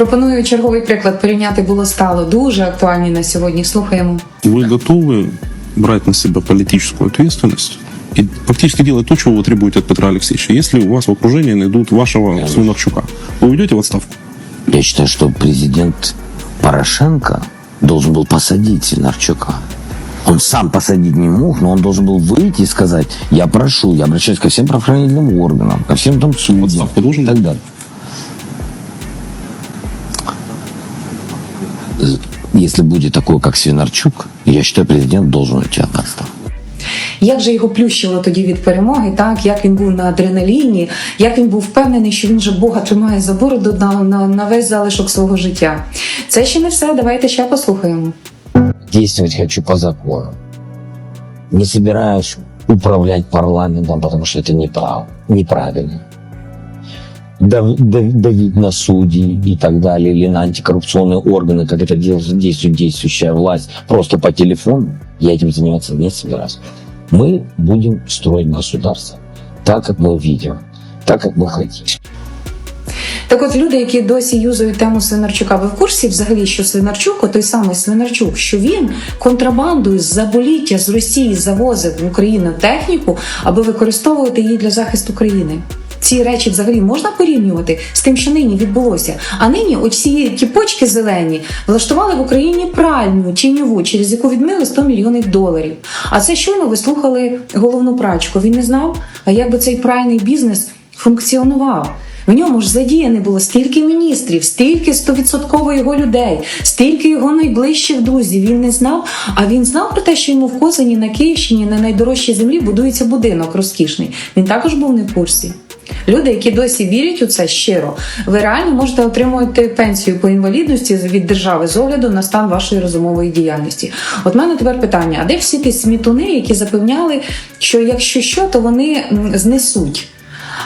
Пропоную черговий приклад порівняти було стало дуже актуальний на сьогодні. Слухаємо. Вы готовы брать на себя политическую ответственность и фактически делать то, чего вы требуете от Петра Алексеевича, если у вас в окружении найдут вашего Свинарчука? Вы уйдете в отставку? Я считаю, что президент Порошенко должен был посадить Свинарчука. Он сам посадить не мог, но он должен был выйти и сказать, я прошу, я обращаюсь ко всем правоохранительным органам, ко всем там судьям Отставку должен и так далее. Если будет такой, как Свинарчук, я считаю, президент должен уйти в отставку. Як же його плющило тоді від перемоги, так як він був на адреналіні, як він був впевнений, що він же Бога тримає за бороду на, на, на весь залишок свого життя. Це ще не все. Давайте ще послухаємо. Действовать хочу по закону. Не собираюсь управлять парламентом, потому что это неправ, неправильно Дав- дав- давить на судьи и так далее, или на антикоррупционные органы, как это делает действует действующая власть, просто по телефону, я этим заниматься не собираюсь. Мы будем строить государство так, как мы видим, так, как мы хотим. Так от люди, які досі юзають тему Свинарчука, ви в курсі взагалі, що Свинарчук, той самий Свинарчук, що він контрабандою з заболіття з Росії завозив в Україну техніку, аби використовувати її для захисту країни. Ці речі взагалі можна порівнювати з тим, що нині відбулося. А нині оці ті почки зелені влаштували в Україні пральню тіньову, через яку відмили 100 мільйонів доларів. А це щойно ви слухали головну прачку. Він не знав, а як би цей пральний бізнес функціонував. В ньому ж задіяне було стільки міністрів, стільки стовідсотково його людей, стільки його найближчих друзів. Він не знав. А він знав про те, що йому в Козині на Київщині на найдорожчій землі будується будинок розкішний. Він також був не в курсі. Люди, які досі вірять у це щиро, ви реально можете отримувати пенсію по інвалідності від держави з огляду на стан вашої розумової діяльності. От мене тепер питання: а де всі ті смітуни, які запевняли, що якщо що, то вони знесуть?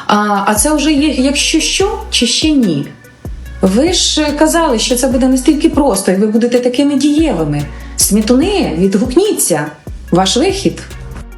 А, а це вже є, якщо що, чи ще ні. Ви ж казали, що це буде настільки просто, і ви будете такими дієвими. Смітуни, відгукніться. Ваш вихід.